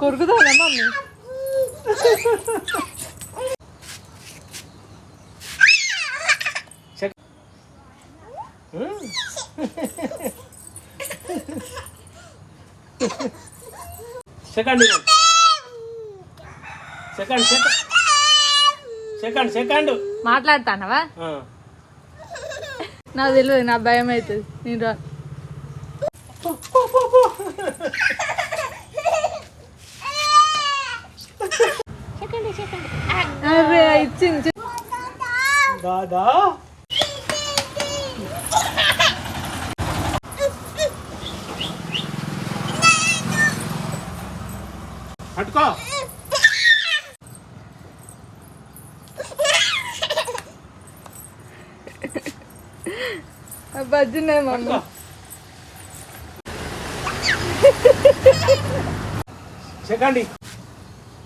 కొరుకుతానా mummy sec- second. Second second second. మాట్లాడతానవా. నాకు తెలియదు నా భయం అవుతుంది నేను అరే ఇచ్చింది. దాదా? పట్టుకో. బజ్జున్నాయి mummy second.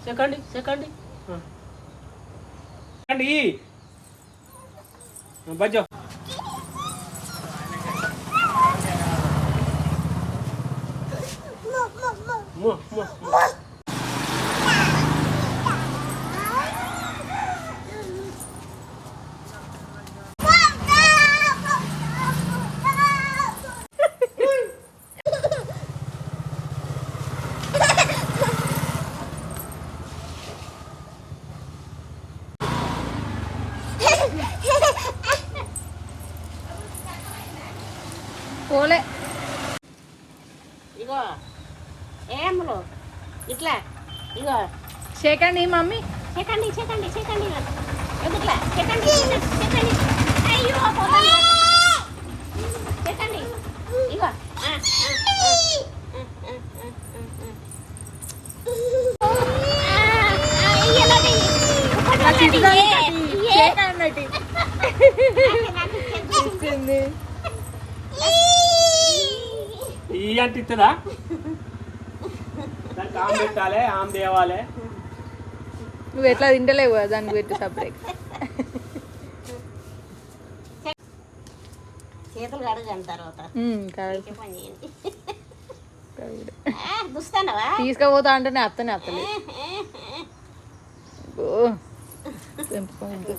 Second second. Second బజ్జో మో మో పోలే ఇగో ఏములు ఇట్లా ఇగో సెకండ్ ఈ మమ్మీ చెకండి చెకండి చెకండి ఇట్లా చెకండి చెకండి అయ్యో. చెకండి ఇగో ఆ, ఈ అంటే ఇస్తుందా దానికి ఆమె పెట్టాలి ఆమె తేవాలి. నువ్వు ఎట్లా తింటలేవు కదా దానికి పెట్టి సపరేట్ చేతులు తర్వాత. తీసుకుపోతా అంటేనే అత్తనే అత్తలేదు తెంపుకోండి